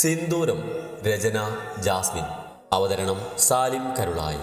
സിന്ദൂരം രചന Jasmine. അവതരണം സാലിം കരുളായി.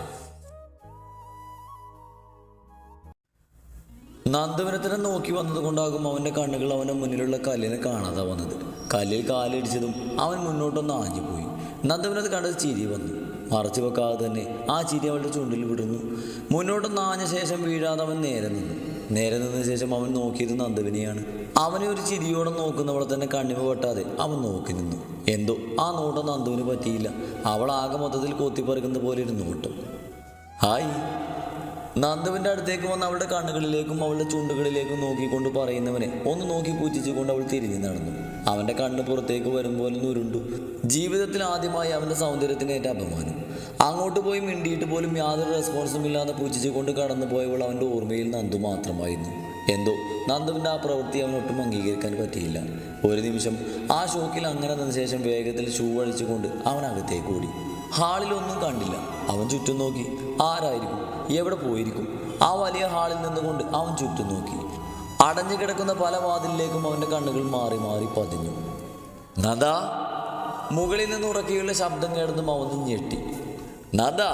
നന്ദവനത്തിനെ നോക്കി വന്നതുകൊണ്ടാകും അവന്റെ കണ്ണുകൾ അവന്റെ മുന്നിലുള്ള കല്ലിനെ കാണാതെ വന്നത്. കല്ലിൽ കാലിടിച്ചതും അവൻ മുന്നോട്ടൊന്ന് ആഞ്ഞുപോയി. നന്ദവനത്ത് കണ്ടത് ചിരി വന്നു. മറച്ചു വെക്കാതെ തന്നെ ആ ചിരി അവളുടെ ചുണ്ടിൽ വിടുന്നു. മുന്നോട്ടൊന്ന് ആഞ്ഞ ശേഷം വീഴാതെ അവൻ നേരെ നിന്നു. നേരെ നിന്ന ശേഷം അവൻ നോക്കിയത് നന്ദവിനെയാണ്. അവനെ ഒരു ചിരിയോടെ നോക്കുന്നവളെ തന്നെ കണ്ണിമ വെട്ടാതെ അവൻ നോക്കി നിന്നു. എന്തോ ആ നോട്ടം നന്ദുവിന് പറ്റിയില്ല. അവൾ ആകെ മൊത്തത്തിൽ കൊത്തിപ്പറിക്കുന്ന പോലെ ഇരുന്നു നോട്ടം ഹായ്. നന്ദുവിന്റെ അടുത്തേക്ക് വന്ന് അവളുടെ കണ്ണുകളിലേക്കും അവളുടെ ചുണ്ടുകളിലേക്കും നോക്കിക്കൊണ്ട് പറയുന്നവനെ ഒന്ന് നോക്കി പൂജിച്ചുകൊണ്ട് അവൾ തിരിഞ്ഞു നടന്നു. അവന്റെ കണ്ണ് പുറത്തേക്ക് പോലെ ഉരുണ്ടു ജീവിതത്തിൽ ആദ്യമായി അവന്റെ സൗന്ദര്യത്തിനേറ്റ അപമാനം. അങ്ങോട്ട് പോയി മിണ്ടിയിട്ട് പോലും യാതൊരു റെസ്പോൺസും ഇല്ലാതെ പൂജിച്ചുകൊണ്ട് കടന്നു പോയവൾ അവന്റെ ഓർമ്മയിൽ നന്ദു മാത്രമായിരുന്നു. എന്തോ? നന്ദുവിന്റെ ആ പ്രവൃത്തി അങ്ങോട്ടും അംഗീകരിക്കാൻ പറ്റിയില്ല. ഒരു നിമിഷം ആ ഷോക്കിൽ അങ്ങനെ നിന്ന ശേഷം വേഗത്തിൽ ഷൂ അഴിച്ചുകൊണ്ട് അവൻ അകത്തേക്ക് ഓടി. ഹാളിലൊന്നും കണ്ടില്ല. അവൻ ചുറ്റും നോക്കി. ആരായിരിക്കും? എവിടെ പോയിരിക്കും? ആ വലിയ ഹാളിൽ നിന്നുകൊണ്ട് അവൻ ചുറ്റും നോക്കി. അടഞ്ഞു കിടക്കുന്ന പല വാതിലിലേക്കും അവന്റെ കണ്ണുകൾ മാറി മാറി പതിഞ്ഞു. നദാ മുകളിൽ നിന്ന് ഉറക്കിയുള്ള ശബ്ദം കേട്ടതും അവൻ ഞെട്ടി. നദാ.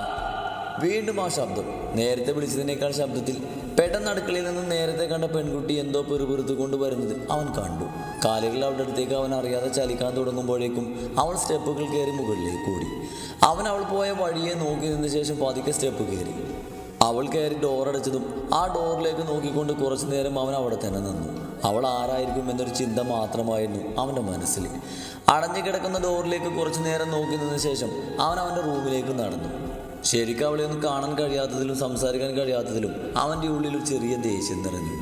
വീണ്ടും ആ ശബ്ദം. നേരത്തെ വിളിച്ചതിനേക്കാൾ ശബ്ദത്തിൽ പെട്ടെന്ന് അടുക്കളയിൽ നിന്ന് നേരത്തെ കണ്ട പെൺകുട്ടി എന്തോ പെറുപെറുത്തു കൊണ്ട് വരുന്നത് അവൻ കണ്ടു. കാലുകൾ അവളുടെ അടുത്തേക്ക് അവൻ അറിയാതെ ചലിക്കാൻ തുടങ്ങുമ്പോഴേക്കും അവൾ സ്റ്റെപ്പുകൾ കയറി മുകളിലേക്ക് കൂടി അവൻ അവൾ പോയ വഴിയെ നോക്കി നിന്ന ശേഷം പതുക്കെ സ്റ്റെപ്പ് കയറി. അവൾ കയറി ഡോർ അടച്ചതും ആ ഡോറിലേക്ക് നോക്കിക്കൊണ്ട് കുറച്ചു നേരം അവൻ അവിടെ തന്നെ നിന്നു. അവൾ ആരായിരിക്കും എന്നൊരു ചിന്ത മാത്രമായിരുന്നു അവന്റെ മനസ്സിൽ. അടഞ്ഞു കിടക്കുന്ന ഡോറിലേക്ക് കുറച്ചു നേരം നോക്കി നിന്ന ശേഷം അവൻ അവന്റെ റൂമിലേക്ക് നടന്നു. ശരിക്കും അവളെ ഒന്നും കാണാൻ കഴിയാത്തതിലും സംസാരിക്കാൻ കഴിയാത്തതിലും അവന്റെ ഉള്ളിൽ ഒരു ചെറിയ ദേഷ്യം നിറഞ്ഞു.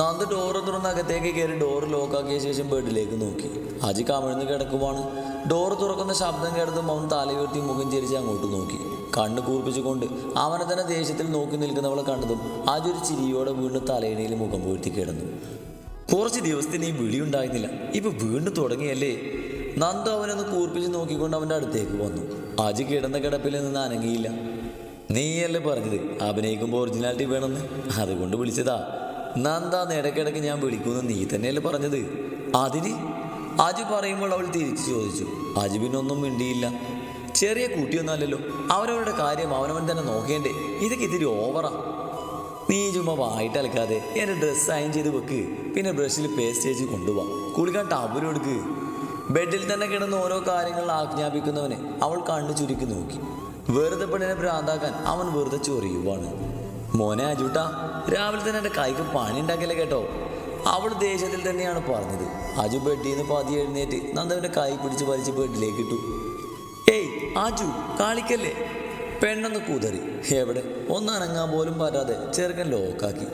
നന്ദ് ഡോറ് തുറന്ന് അകത്തേക്ക് കയറി ഡോറ് ലോക്കാക്കിയ ശേഷം ബെഡിലേക്ക് നോക്കി. അജി കമിഴ്ന്ന് കിടക്കുവാണ്. ഡോറ് തുറക്കുന്ന ശബ്ദം കേട്ടതും അവൻ തലയുയർത്തി മുഖം ചിരിച്ച് അങ്ങോട്ട് നോക്കി. കണ്ണ് കൂർപ്പിച്ചുകൊണ്ട് അവനെ തന്നെ ദേഷ്യത്തിൽ നോക്കി നിൽക്കുന്നവളെ കണ്ടതും അജി ഒരു ചിരിയോടെ വീണ്ടും തലയിണയിൽ മുഖം പൂഴ്ത്തി കിടന്നു. കുറച്ച് ദിവസത്തിന് ഈ വിളി ഉണ്ടായിരുന്നില്ല. ഇപ്പൊ വീണ്ടും തുടങ്ങിയല്ലേ? നന്ദു അവനൊന്ന് കൂർപ്പിച്ച് നോക്കിക്കൊണ്ട് അവന്റെ അടുത്തേക്ക് വന്നു. അജി കിടന്ന കിടപ്പിൽ നിന്ന് അനങ്ങിയില്ല. നീയല്ലേ പറഞ്ഞത്? അഭിനയിക്കുമ്പോൾ ഒറിജിനാലിറ്റി വേണമെന്ന്. അതുകൊണ്ട് വിളിച്ചതാ. നന്ദാന്ന് ഇടയ്ക്കിടയ്ക്ക് ഞാൻ വിളിക്കുമെന്ന് നീ തന്നെയല്ലേ പറഞ്ഞത്? അതിന്? അജു പറയുമ്പോൾ അവൾ തിരിച്ചു ചോദിച്ചു. അജു പിന്നൊന്നും മിണ്ടിയില്ല. ചെറിയ കുട്ടിയൊന്നുമല്ലല്ലോ. അവരവരുടെ കാര്യം അവനവൻ തന്നെ നോക്കേണ്ടേ. ഇതൊക്കെ ഇതിരി ഓവറാ നീ ചുമ്മാ വായിട്ട് അലക്കാതെ എന്റെ ഡ്രസ്സ് അയൻ ചെയ്ത് വെക്ക്. പിന്നെ ബ്രഷിൽ പേസ്റ്റ് തേച്ച് കൊണ്ടുപോവാ കുളിക്കാൻ ടബിലും എടുക്ക് ബെഡിൽ തന്നെ കിടന്ന് ഓരോ കാര്യങ്ങൾ ആജ്ഞാപിക്കുന്നവനെ അവൾ കണ്ണു ചുരുക്കി നോക്കി. വെറുതെ പെണ്ണിനെ ഭ്രാന്താക്കാൻ അവൻ വെറുതെ ചൊറിയുവാണ്. മോനെ അജൂട്ടാ രാവിലെ തന്നെ എന്റെ കൈക്ക് പണി ഉണ്ടാക്കില്ല കേട്ടോ? അവൾ ദേഷ്യത്തിൽ തന്നെയാണ് പറഞ്ഞത്. അജു ബെഡിൽ നിന്ന് പതി എഴുന്നേറ്റ് നന്ദവന്റെ കൈ പിടിച്ച് വലിച്ച് ബെഡിലേക്ക് ഇട്ടു. ഏയ് ആജു കാളിക്കല്ലേ പെണ്ണൊന്ന് കുതറി. എവിടെ? ഒന്നനങ്ങാൻ പോലും പറ്റാതെ ചെറുക്കൻ ലോക്കാക്കി.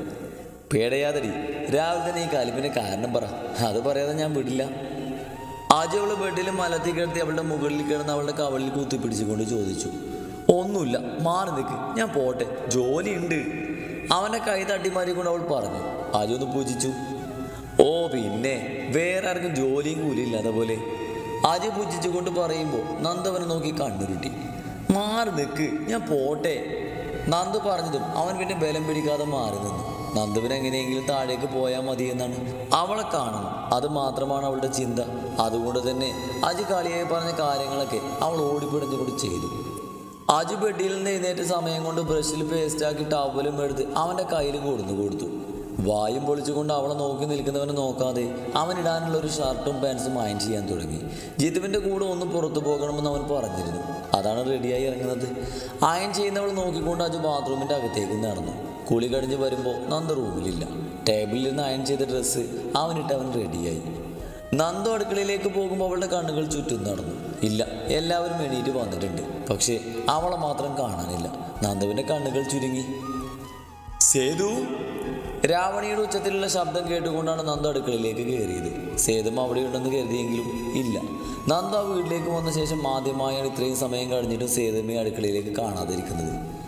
പേടയാതടി രാവിലെ തന്നെ ഈ കാലിപ്പിന് കാരണം പറ. അത് പറയാതെ ഞാൻ വിടില്ല. ആജു അവൾ ബെഡിൽ മലത്തി കിടത്തി അവളുടെ മുകളിൽ കിടന്ന് അവളുടെ കവളിൽ കുത്തിപ്പിടിച്ചുകൊണ്ട് ചോദിച്ചു. ഒന്നുമില്ല മാറി നിൽക്ക് ഞാൻ പോട്ടെ. ജോലിയുണ്ട്. അവനെ കൈ തട്ടി മാറിക്കൊണ്ട് അവൾ പറഞ്ഞു. ആജു ഒന്ന് പൂജിച്ചു. ഓ പിന്നെ. വേറെ ആർക്കും ജോലിയും കൂലിയില്ലാതെ പോലെ. ആജു പൂജിച്ചുകൊണ്ട് പറയുമ്പോൾ നന്ദവനെ നോക്കി കണ്ണുരുട്ടി. മാറി നിൽക്ക് ഞാൻ പോട്ടെ. നന്ദു പറഞ്ഞതും അവൻ പിന്നെ ബലം പിടിക്കാതെ മാറി നിന്നു. നന്ദുവിന് എങ്ങനെയെങ്കിലും താഴേക്ക് പോയാൽ മതി എന്നാണ് അവളെ കാണണം അത് മാത്രമാണ് അവളുടെ ചിന്ത. അതുകൊണ്ട് തന്നെ അജു കളിയായി പറഞ്ഞ കാര്യങ്ങളൊക്കെ അവൾ ഓടിപ്പിടിഞ്ഞുകൊണ്ട് ചെയ്തു. അജു ബെഡിൽ നിന്ന് എഴുന്നേറ്റ സമയം കൊണ്ട് ബ്രഷിൽ പേസ്റ്റാക്കി ടവലും എടുത്ത് അവന്റെ കയ്യിൽ കൊടുന്നു കൊടുത്തു. വായും പൊളിച്ചുകൊണ്ട് അവളെ നോക്കി നിൽക്കുന്നവനെ നോക്കാതെ അവൻ ഇടാനുള്ള ഒരു ഷർട്ടും പാൻസും അയൺ ചെയ്യാൻ തുടങ്ങി. ജിതുവിന്റെ കൂടെ ഒന്ന് പുറത്തു പോകണമെന്ന് അവൻ പറഞ്ഞിരുന്നു. അതാണ് റെഡിയായി ഇറങ്ങുന്നത്. അയൺ ചെയ്യുന്നവൾ നോക്കിക്കൊണ്ട് അത് ബാത്റൂമിന്റെ അകത്തേക്ക് നടന്നു. കുളി കഴിഞ്ഞ് വരുമ്പോൾ നന്ദ റൂമിലില്ല. ടേബിളിൽ നിന്ന് അയൺ ചെയ്ത ഡ്രസ്സ് അവനിട്ട് അവൻ റെഡിയായി. നന്ദു അടുക്കളയിലേക്ക് പോകുമ്പോൾ അവളുടെ കണ്ണുകൾ ചുറ്റും നടന്നു. ഇല്ല എല്ലാവരും എണീറ്റ് വന്നിട്ടുണ്ട്. പക്ഷേ അവളെ മാത്രം കാണാനില്ല. നന്ദുവിന്റെ കണ്ണുകൾ ചുരുങ്ങി. സേതു? രാവണിയുടെ ഉച്ചത്തിലുള്ള ശബ്ദം കേട്ടുകൊണ്ടാണ് നന്ദ അടുക്കളയിലേക്ക് കയറിയത്. സേതു അവിടെ ഉണ്ടെന്ന് കരുതിയെങ്കിലും ഇല്ല. നന്ദ വീട്ടിലേക്ക് വന്ന ശേഷം ആദ്യമായാണ് ഇത്രയും സമയം കഴിഞ്ഞിട്ടും സേതുമയെ അടുക്കളയിലേക്ക് കാണാതിരിക്കുന്നത്.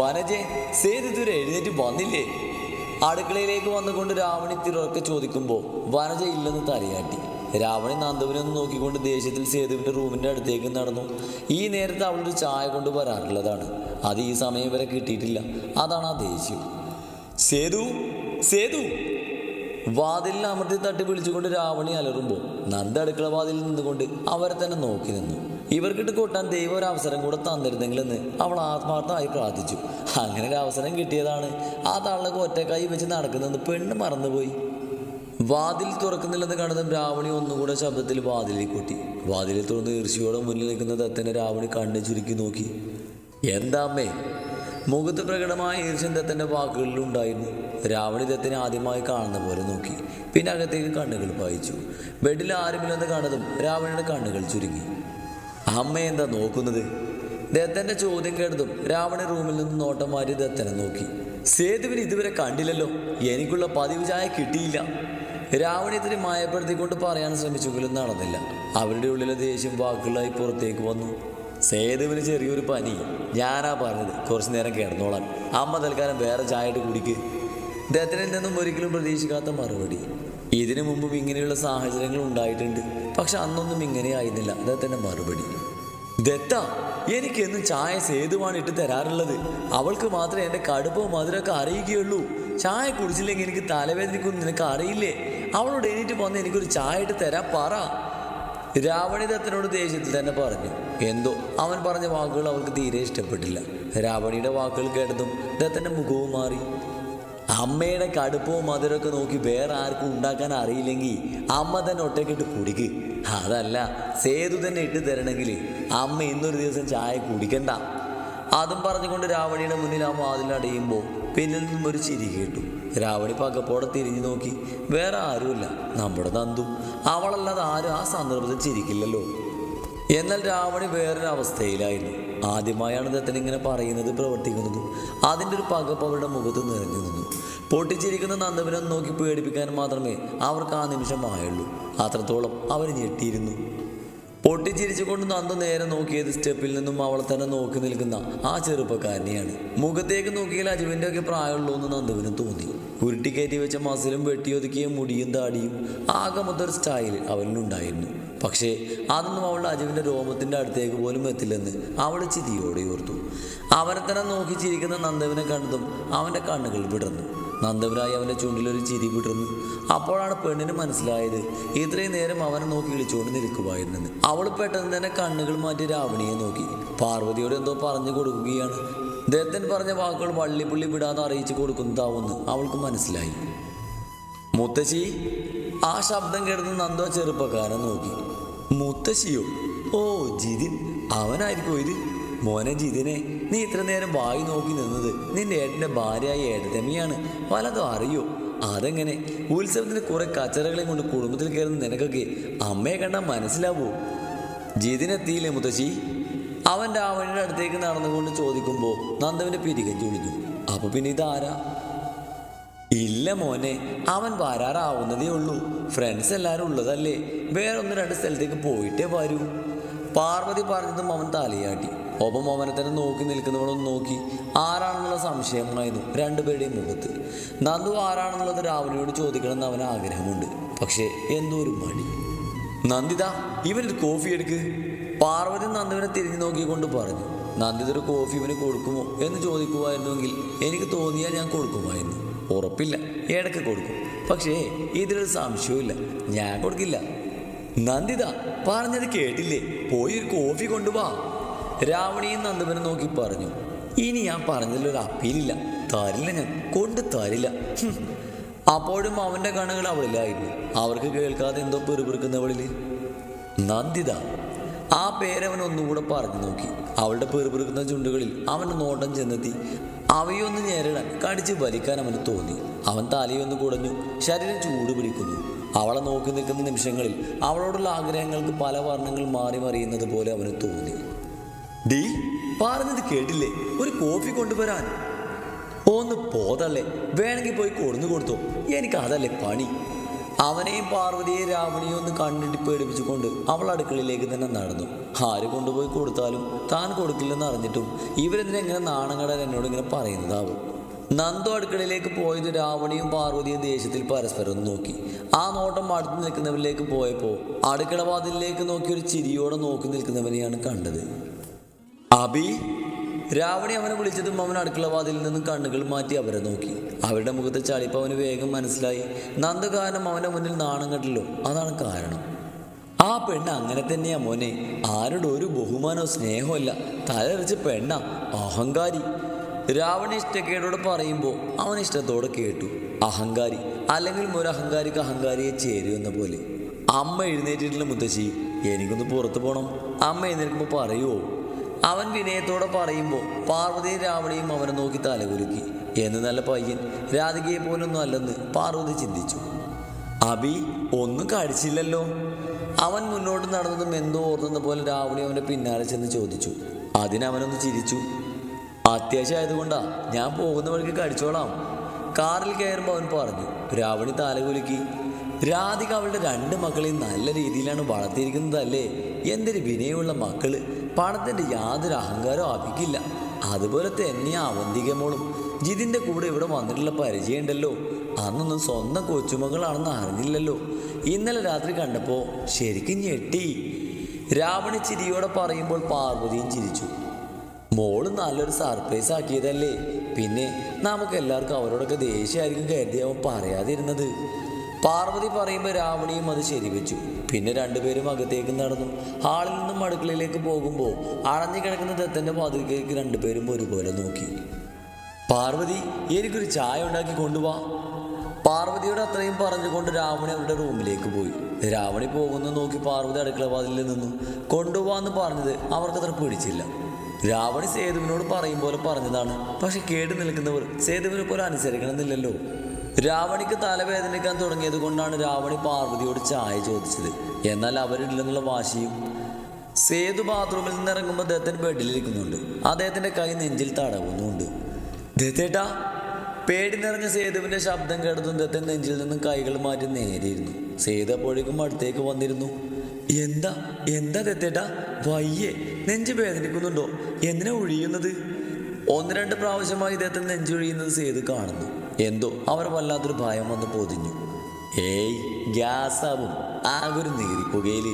വനജെ സേതു ഇതുവരെ എഴുന്നേറ്റ് വന്നില്ലേ? അടുക്കളയിലേക്ക് വന്നുകൊണ്ട് രാവണി തിരുറക്കെ ചോദിക്കുമ്പോൾ വനജ ഇല്ലെന്ന് തലയാട്ടി. രാവണി ഒന്ന് നോക്കിക്കൊണ്ട് ദേഷ്യത്തിൽ സേതുവിന്റെ റൂമിന്റെ അടുത്തേക്ക് നടന്നു. ഈ നേരത്തെ അവളൊരു ചായ കൊണ്ട് വരാറുള്ളതാണ്. അത് ഈ സമയം വരെ കിട്ടിയിട്ടില്ല. അതാണ് ആ ദേഷ്യം. സേതു സേതു! വാതിലിൽ അമർത്തി തട്ടി വിളിച്ചുകൊണ്ട് രാവണി അലറുമ്പോൾ നന്ദ അടുക്കള വാതിലിൽ നിന്നുകൊണ്ട് അവരെ തന്നെ നോക്കി നിന്നു. ഇവർക്കിട്ട് കൊട്ടാൻ ദൈവം ഒരു അവസരം കൂടെ തന്നിരുന്നെങ്കിലെന്ന് അവൾ ആത്മാർത്ഥമായി പ്രാർത്ഥിച്ചു. അങ്ങനെ ഒരു അവസരം കിട്ടിയതാണ്. ആ തള്ളക്ക് ഒറ്റക്കായി വെച്ച് നടക്കുന്നത് പെണ്ണ് മറന്നുപോയി. വാതിൽ തുറക്കുന്നില്ലെന്ന് കാണുന്ന രാവണി ഒന്നുകൂടെ ശബ്ദത്തിൽ വാതിലിൽ കൊട്ടി. വാതിലിൽ തുറന്ന് ഈർച്ചയോടെ മുന്നിൽ നിൽക്കുന്ന ദത്തനെ രാവണി കണ്ണു ചുരുക്കി നോക്കി. എന്താ അമ്മേ? മുഖത്ത് പ്രകടമായ ഈർഷ്യൻ ദത്തന്റെ വാക്കുകളിലുണ്ടായിരുന്നു രാവണി ദത്തനെ ആദ്യമായി കാണുന്ന പോലെ നോക്കി. പിന്നെ അകത്തേക്ക് കണ്ണുകൾ പായിച്ചു. ബെഡിൽ ആരുമില്ലെന്ന് കണ്ടതും രാവണിയുടെ കണ്ണുകൾ ചുരുങ്ങി. അമ്മ എന്താ നോക്കുന്നത്? ദത്തന്റെ ചോദ്യം കേട്ടതും രാവണി റൂമിൽ നിന്ന് നോട്ടം മാറ്റി ദത്തനെ നോക്കി. സേതുവിന് ഇതുവരെ കണ്ടില്ലല്ലോ. എനിക്കുള്ള പതിവ് ചായ കിട്ടിയില്ല. രാവണി ഇത്തിരി മായപ്പെടുത്തിക്കൊണ്ട് പറയാൻ ശ്രമിച്ചെങ്കിലും നടന്നില്ല. അവരുടെ ഉള്ളിലെ ദേഷ്യം വാക്കുകളായി പുറത്തേക്ക് വന്നു. സേതുവിന് ചെറിയൊരു പനി. ഞാനാ പറഞ്ഞത്. കുറച്ചു നേരം കിടന്നോളാൻ. അമ്മ തൽക്കാലം വേറെ ചായയിട്ട് കുടിക്ക്. ദത്തനിൽ നിന്നും ഒരിക്കലും പ്രതീക്ഷിക്കാത്ത മറുപടി. ഇതിനു മുമ്പും ഇങ്ങനെയുള്ള സാഹചര്യങ്ങൾ ഉണ്ടായിട്ടുണ്ട്. പക്ഷെ അന്നൊന്നും ഇങ്ങനെ ആയിരുന്നില്ല. ദത്തന്റെ മറുപടി. ദത്ത എനിക്കെന്നും ചായ സേതുവാണ് ഇട്ട് തരാറുള്ളത്. അവൾക്ക് മാത്രമേ എന്റെ കടുപ്പവും മധുരമൊക്കെ അറിയുകയുള്ളൂ. ചായ കുടിച്ചില്ലെങ്കിൽ എനിക്ക് തലവേദനയ്ക്കൊന്നും നിനക്ക് അറിയില്ലേ? അവളോട് എണീറ്റ് പോന്ന് എനിക്കൊരു ചായ ഇട്ട് തരാ പറ. രാവണി ദത്തനോട് ദേഷ്യത്തിൽ തന്നെ പറഞ്ഞു. എന്തോ? അവൻ പറഞ്ഞ വാക്കുകൾ അവൾക്ക് തീരെ ഇഷ്ടപ്പെട്ടില്ല. രാവണിയുടെ വാക്കുകൾ കേട്ടതും ദത്തന്റെ മുഖവും മാറി. അമ്മയുടെ കടുപ്പവും മധുരമൊക്കെ നോക്കി വേറെ ആർക്കും ഉണ്ടാക്കാൻ അറിയില്ലെങ്കിൽ അമ്മ തന്നെ ഒറ്റക്കിട്ട് കുടിക്ക്. അതല്ല സേതു തന്നെ ഇട്ട് തരണമെങ്കിൽ അമ്മ ഇന്നൊരു ദിവസം ചായ കുടിക്കണ്ട. അതും പറഞ്ഞുകൊണ്ട് രാവണിയുടെ മുന്നിൽ ആ വാതിലടയുമ്പോൾ പിന്നിൽ നിന്നും ഒരു ചിരി കേട്ടു. രാവണി പകപ്പോടെ തിരിഞ്ഞു നോക്കി. വേറെ ആരുമില്ല. നമ്മുടെ നന്ദു. അവളല്ലാതെ ആരും ആ സന്ദർഭത്തിൽ ചിരിക്കില്ലല്ലോ. എന്നാൽ രാവണി വേറൊരു അവസ്ഥയിലായിരുന്നു. ആദ്യമായാണ് ദത്തൻ ഇങ്ങനെ പറയുന്നത് പ്രവർത്തിക്കുന്നതും. അതിന്റെ ഒരു പകപ്പ് അവരുടെ മുഖത്ത് നിറഞ്ഞു നിന്നു. പൊട്ടിച്ചിരിക്കുന്ന നന്ദവിനെ നോക്കി പേടിപ്പിക്കാൻ മാത്രമേ അവർക്ക് ആ നിമിഷമായുള്ളൂ അത്രത്തോളം അവർ ഞെട്ടിയിരുന്നു. പൊട്ടിച്ചിരിച്ചുകൊണ്ട് നന്ദ നേരെ നോക്കിയത് സ്റ്റെപ്പിൽ നിന്നും അവളെ തന്നെ നോക്കി നിൽക്കുന്ന ആ ചെറുപ്പക്കാരനെയാണ്. മുഖത്തേക്ക് നോക്കിയാൽ അജുവിന്റെ ഒക്കെ പ്രായമുള്ളൂ എന്ന് നന്ദുവിന് തോന്നി. ഉരുട്ടിക്കയറ്റി വെച്ച മസിലും വെട്ടിയൊതുക്കിയ മുടിയും താടിയും ആകെ മൊത്തൊരു സ്റ്റൈൽ അവനിലുണ്ടായിരുന്നു. പക്ഷേ അതൊന്നും അവളുടെ അജുവിന്റെ രോമത്തിന്റെ അടുത്തേക്ക് പോലും എത്തില്ലെന്ന് അവൾ ചിരിയോടെ ഓർത്തു. അവനെ തന്നെ നോക്കി ചിരിക്കുന്ന നന്ദവിനെ കണ്ടതും അവന്റെ കണ്ണുകൾ വിടർന്നു. നന്ദവനായി അവന്റെ ചുണ്ടിലൊരു ചിരി വിടർന്നു. അപ്പോഴാണ് പെണ്ണിന് മനസ്സിലായത് ഇത്രയും നേരം അവനെ നോക്കി വിളിച്ചുകൊണ്ട് നിൽക്കുമായിരുന്നെന്ന് അവൾ പെട്ടെന്ന് തന്നെ കണ്ണുകൾ മാറ്റി രാവണിയെ നോക്കി. പാർവതിയോട് എന്തോ പറഞ്ഞു കൊടുക്കുകയാണ്. ദത്തൻ പറഞ്ഞ വാക്കുകൾ വള്ളിപ്പുള്ളി വിടാതെ അറിയിച്ചു കൊടുക്കുന്നതാവുമെന്ന് അവൾക്ക് മനസ്സിലായി. മുത്തശ്ശി ആ ശബ്ദം കേട്ടത് നന്ദോ ചെറുപ്പക്കാരൻ നോക്കി. മുത്തശ്ശിയോ? ഓ ജിതിൻ അവനായിരിക്കും ഇത്? മോനെ ജിതിനെ നീ ഇത്ര നേരം വായി നോക്കി നിന്നത് നിന്റെ ഏട്ടന്റെ ഭാര്യയായ ഏട്ടത്തമ്മിയാണ്. വലതും അറിയോ. അതെങ്ങനെ? ഉത്സവത്തിന് കുറെ കച്ചറകളെയും കൊണ്ട് കുടുംബത്തിൽ കയറുന്ന നിനക്കൊക്കെ അമ്മയെ കണ്ടാൽ മനസ്സിലാവോ. ജിതിനെത്തിയില്ലേ മുത്തശ്ശി? അവൻ രാവണിയുടെ അടുത്തേക്ക് നടന്നുകൊണ്ട് ചോദിക്കുമ്പോൾ നന്ദവിന്റെ പിരികൻ ചൊളിഞ്ഞു അപ്പൊ പിന്നെ ഇതാരാ? ഇല്ല മോനെ അവൻ വരാറാവുന്നതേ ഉള്ളൂ. ഫ്രണ്ട്സ് എല്ലാവരും ഉള്ളതല്ലേ. വേറൊന്ന് രണ്ട് സ്ഥലത്തേക്ക് പോയിട്ടേ വരൂ. പാർവതി പറഞ്ഞതും അവൻ തലയാട്ടി. ഒപ്പം മോമനത്തിനെ തന്നെ നോക്കി നിൽക്കുന്നവളൊന്ന് നോക്കി. ആരാണെന്നുള്ള സംശയമായിരുന്നു രണ്ടുപേരുടെയും മുഖത്ത്. നന്ദു ആരാണെന്നുള്ളത് രാവണിയോട് ചോദിക്കണമെന്ന് അവന് ആഗ്രഹമുണ്ട്. പക്ഷേ എന്തോ ഒരു മടി. നന്ദിത ഇവനൊരു കോഫി എടുക്ക്. പാർവതി നന്ദുവിനെ തിരിഞ്ഞു നോക്കിക്കൊണ്ട് പറഞ്ഞു നന്ദിത ഒരു കോഫി ഇവന് കൊടുക്കുമോ എന്ന് ചോദിക്കുമായിരുന്നുവെങ്കിൽ എനിക്ക് തോന്നിയാൽ ഞാൻ കൊടുക്കുമായിരുന്നു. ഉറപ്പില്ല ഇടയ്ക്ക് കൊടുക്കും. പക്ഷേ ഇതിലൊരു സംശയവുമില്ല ഞാൻ കൊടുക്കില്ല. നന്ദിത പറഞ്ഞത് കേട്ടില്ലേ? പോയി ഒരു കോഫി കൊണ്ടുവാ രാവണിയും നന്ദപനും നോക്കി പറഞ്ഞു ഇനി ഞാൻ പറഞ്ഞതിലൊരു അപ്പീലില്ല തരില്ല ഞാൻ കൊണ്ട് തരില്ല. അപ്പോഴും അവന്റെ കണ്ണുകൾ അവളിലായിരുന്നു. അവർക്ക് കേൾക്കാതെ എന്തോ പെറുപിറുക്കുന്നവളിൽ നന്ദിത. ആ പേരവൻ ഒന്നുകൂടെ പറഞ്ഞു നോക്കി. അവളുടെ പെറുപിറുക്കുന്ന ചുണ്ടുകളിൽ അവന്റെ നോട്ടം ചെന്നെത്തി. അവയൊന്ന് നേരിടാൻ കടിച്ച് വലിക്കാൻ അവന് തോന്നി. അവൻ തലയൊന്ന് കുടഞ്ഞു ശരീരം ചൂട് പിടിക്കുന്നു. അവളെ നോക്കി നിൽക്കുന്ന നിമിഷങ്ങളിൽ അവളോടുള്ള ആഗ്രഹങ്ങൾക്ക് പല വർണങ്ങൾ മാറി മറിയുന്നത് പോലെ അവന് തോന്നി. ഡീ പറഞ്ഞത് കേട്ടില്ലേ? ഒരു കോഫി കൊണ്ടുവരാൻ. ഒന്ന് പോതല്ലേ വേണമെങ്കിൽ പോയി കൊടുന്നു കൊടുത്തു. എനിക്ക് അതല്ലേ പണി. അവനെയും പാർവതിയെയും രാവണിയും ഒന്ന് കണ്ടിട്ട് പേടിപ്പിച്ചുകൊണ്ട് അവൾ അടുക്കളയിലേക്ക് തന്നെ നടന്നു. ആര് കൊണ്ടുപോയി കൊടുത്താലും താൻ കൊടുക്കില്ലെന്ന് അറിഞ്ഞിട്ടും ഇവരെന്തിനെങ്ങനെ നാണങ്ങടൻ എന്നോട് ഇങ്ങനെ പറയുന്നതാവും. നന്ദു അടുക്കളയിലേക്ക് പോയത് രാവണിയും പാർവതിയും ദേഷ്യത്തിൽ പരസ്പരം നോക്കി. ആ നോട്ടം അടുത്ത് നിൽക്കുന്നവരിലേക്ക് പോയപ്പോൾ അടുക്കള വാതിലിലേക്ക് നോക്കി ഒരു ചിരിയോടെ നോക്കി നിൽക്കുന്നവനെയാണ് കണ്ടത്. അബി? രാവണി അവനെ വിളിച്ചതും അവൻ അടുക്കള വാതിലിൽ നിന്നും കണ്ണുകൾ മാറ്റി അവരെ നോക്കി. അവരുടെ മുഖത്തെ ചളിപ്പ് അവന് വേഗം മനസ്സിലായി. നന്ദ കാരണം അവന്റെ മുന്നിൽ നാണം കെട്ടല്ലോ അതാണ് കാരണം. ആ പെണ്ണ് അങ്ങനെ തന്നെയാ മോനെ. ആരുടെ ഒരു ബഹുമാനോ സ്നേഹമല്ല തലറിച്ച് പെണ്ണ. അഹങ്കാരി. രാവണ ഇഷ്ടക്കേടോട് പറയുമ്പോൾ അവൻ ഇഷ്ടത്തോടെ കേട്ടു. അഹങ്കാരി. അല്ലെങ്കിൽ ഒരു അഹങ്കാരിക്ക് അഹങ്കാരിയെ ചേരുമെന്ന പോലെ. അമ്മ എഴുന്നേറ്റിട്ടുള്ള മുത്തശ്ശി. എനിക്കൊന്ന് പുറത്തു പോകണം അമ്മ എഴുന്നേൽക്കുമ്പോൾ പറയുമോ അവൻ വിനയത്തോടെ പറയുമ്പോൾ പാർവതിയും രാവണിയും അവനെ നോക്കി തലകുലുക്കി. എന്ന് നല്ല പയ്യൻ രാധികയെ പോലൊന്നും അല്ലെന്ന് പാർവതി ചിന്തിച്ചു. അബി ഒന്നും കഴിച്ചില്ലല്ലോ അവൻ മുന്നോട്ട് നടന്നതും എന്തോ ഓർത്തുന്ന പോലെ രാവണി അവന്റെ പിന്നാലെ ചെന്ന് ചോദിച്ചു. അതിനവനൊന്ന് ചിരിച്ചു. അത്യാവശ്യമായതുകൊണ്ടാ ഞാൻ പോകുന്ന വഴിക്ക് കഴിച്ചോളാം കാറിൽ കയറുമ്പോൾ അവൻ പറഞ്ഞു. രാവണി തലകുലുക്കി. രാധിക അവളുടെ രണ്ട് മക്കളെയും നല്ല രീതിയിലാണ് വളർത്തിയിരിക്കുന്നതല്ലേ? എന്തൊരു വിനയമുള്ള മക്കൾ. പണത്തിന്റെ യാതൊരു അഹങ്കാരവും അഭിക്കില്ല അതുപോലെ തന്നെയാ അവന്തിക മോളും. ജിതിന്റെ കൂടെ ഇവിടെ വന്നിട്ടുള്ള പരിചയമുണ്ടല്ലോ. അന്നൊന്നും സ്വന്തം കൊച്ചുമകളാണെന്ന് അറിഞ്ഞില്ലല്ലോ. ഇന്നലെ രാത്രി കണ്ടപ്പോൾ ശരിക്കും ഞെട്ടി. രാവണി ചിരിയോടെ പറയുമ്പോൾ പാർവതിയും ചിരിച്ചു. മോൾ നല്ലൊരു സർപ്രൈസ് ആക്കിയതല്ലേ. പിന്നെ നമുക്ക് എല്ലാവർക്കും അവരോടൊക്കെ ദേഷ്യമായിരിക്കും കരുതി അവൻ പറയാതിരുന്നത്. പാർവതി പറയുമ്പോൾ രാവണിയും അത് ശരിവെച്ചു. പിന്നെ രണ്ടുപേരും അകത്തേക്ക് നടന്നു. ഹാളിൽ നിന്നും അടുക്കളയിലേക്ക് പോകുമ്പോൾ അടഞ്ഞു കിടക്കുന്ന ദത്തന്റെ വാതിലേക്ക് രണ്ടുപേരും ഒരുപോലെ നോക്കി. പാർവതി എനിക്കൊരു ചായ ഉണ്ടാക്കി കൊണ്ടുപോവാ പാർവതിയോട് അത്രയും പറഞ്ഞുകൊണ്ട് രാവണി അവരുടെ റൂമിലേക്ക് പോയി. രാവണി പോകുന്നു നോക്കി പാർവതി അടുക്കള വാതിലിൽ നിന്നു. കൊണ്ടുപോവാന്ന് പറഞ്ഞത് അവർക്കത്ര പിടിച്ചില്ല. രാവണി സേതുവിനോട് പറയും പോലെ പറഞ്ഞതാണ്. പക്ഷെ കേട്ട് നിൽക്കുന്നവർ സേതുവിനെ പോലെ അനുസരിക്കണമെന്നില്ലല്ലോ. രാവണിക്ക് തലവേദനിക്കാൻ തുടങ്ങിയത് കൊണ്ടാണ് രാവണി പാർവതിയോട് ചായ ചോദിച്ചത്. എന്നാൽ അവരില്ലെന്നുള്ള വാശിയും സേതു ബാത്റൂമിൽ നിന്ന് ഇറങ്ങുമ്പോൾ ദത്തൻ ബെഡിലിരിക്കുന്നുണ്ട് അദ്ദേഹത്തിന്റെ കൈ നെഞ്ചിൽ തടവുന്നുണ്ട്. ദത്തേട്ടാ പേടി നിറഞ്ഞ സേതുവിന്റെ ശബ്ദം കേട്ടതും ദത്തൻ നെഞ്ചിൽ നിന്നും കൈകൾ മാറ്റി നേരെയിരുന്നു സേതു അപ്പോഴേക്കും അടുത്തേക്ക് വന്നിരുന്നു. എന്താ എന്താ ദത്തേട്ടാ വയ്യേ നെഞ്ച് വേദനിക്കുന്നുണ്ടോ? എന്തിനാ ഒഴിയുന്നത്? ഒന്ന് രണ്ട് പ്രാവശ്യമായി ഇദ്ദേഹത്തെ നെഞ്ചൊഴിയുന്നത് സേതു കാണുന്നു. എന്തോ അവർ വല്ലാത്തൊരു ഭയം വന്ന് പൊതിഞ്ഞു. ഏയ് ഗ്യാസാവും. ആകൊരു നീറി നീറിപ്പുകയിൽ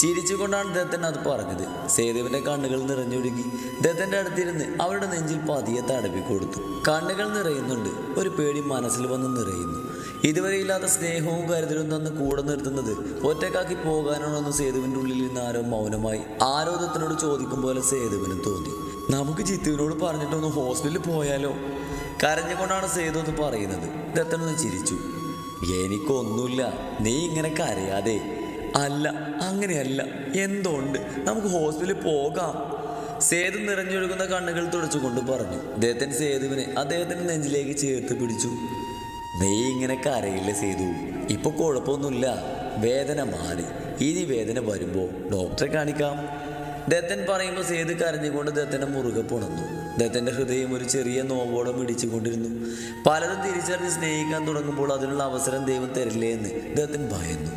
ചിരിച്ചുകൊണ്ടാണ് ദത്തൻ അത് പറഞ്ഞത്. സേതുവിന്റെ കണ്ണുകൾ നിറഞ്ഞൊഴുകി ദത്തന്റെ അടുത്തിരുന്ന് അവരുടെ നെഞ്ചിൽ പതിയെ തടവി കൊടുത്തു. കണ്ണുകൾ നിറയുന്നുണ്ട്. ഒരു പേടി മനസ്സിൽ വന്ന് നിറയുന്നു. ഇതുവരെ ഇല്ലാത്ത സ്നേഹവും കരുതലും തന്ന് കൂടെ നിർത്തുന്നത് ഒറ്റക്കാക്കി പോകാനാണെന്ന് സേതുവിന്റെ ഉള്ളിൽ നിന്ന് ആരോ മൗനമായി ആരോ ദത്തനോട് ചോദിക്കും പോലെ സേതുവിനും തോന്നി. നമുക്ക് ജിത്തുവിനോട് പറഞ്ഞിട്ടൊന്ന് ഹോസ്റ്റലിൽ പോയാലോ? കരഞ്ഞുകൊണ്ടാണ് സേതു എന്ന് പറയുന്നത്. ദത്തനൊന്ന് ചിരിച്ചു. എനിക്കൊന്നുമില്ല. നീ ഇങ്ങനെ കരയാതെ. അല്ല അങ്ങനെയല്ല. എന്തുകൊണ്ട്? നമുക്ക് ഹോസ്പിറ്റലിൽ പോകാം. സേതു നിറഞ്ഞൊഴുകുന്ന കണ്ണുകൾ തുടച്ചുകൊണ്ട് പറഞ്ഞു. അദ്ദേഹത്തിൻ സേതുവിനെ അദ്ദേഹത്തിന്റെ നെഞ്ചിലേക്ക് ചേർത്ത് പിടിച്ചു. നീ ഇങ്ങനെ കരയില്ല സേതു? ഇപ്പോൾ കുഴപ്പമൊന്നുമില്ല. വേദന മാറി. ഇനി വേദന വരുമ്പോൾ ഡോക്ടറെ കാണിക്കാം. ദത്തൻ പറയുമ്പോൾ സേതു കരഞ്ഞുകൊണ്ട് ദത്തന്റെ മുറുകെ പുണർന്നു ദത്തന്റെ ഹൃദയം ഒരു ചെറിയ നോവോളം ഇടിച്ചുകൊണ്ടിരുന്നു പലരും തിരിച്ചറിഞ്ഞ് സ്നേഹിക്കാൻ തുടങ്ങുമ്പോൾ അതിനുള്ള അവസരം ദൈവം തരില്ലേ എന്ന് ദത്തൻ ഭയന്നു.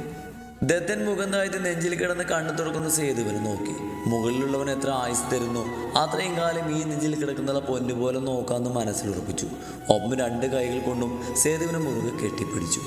ദത്തൻ മുഖം താഴ്ത്തി നെഞ്ചിൽ കിടന്ന് കണ്ണു തുറക്കുന്ന സേതുവിനെ നോക്കി. മുകളിലുള്ളവൻ എത്ര ആയുസ് തരുന്നു അത്രയും കാലം ഈ നെഞ്ചിൽ കിടക്കുന്ന പൊന്നു പോലെ നോക്കാമെന്ന് മനസ്സിലുറപ്പിച്ചു. ഒപ്പം രണ്ട് കൈകൾ കൊണ്ടും സേതുവിനെ മുറുകെ കെട്ടിപ്പിടിച്ചു.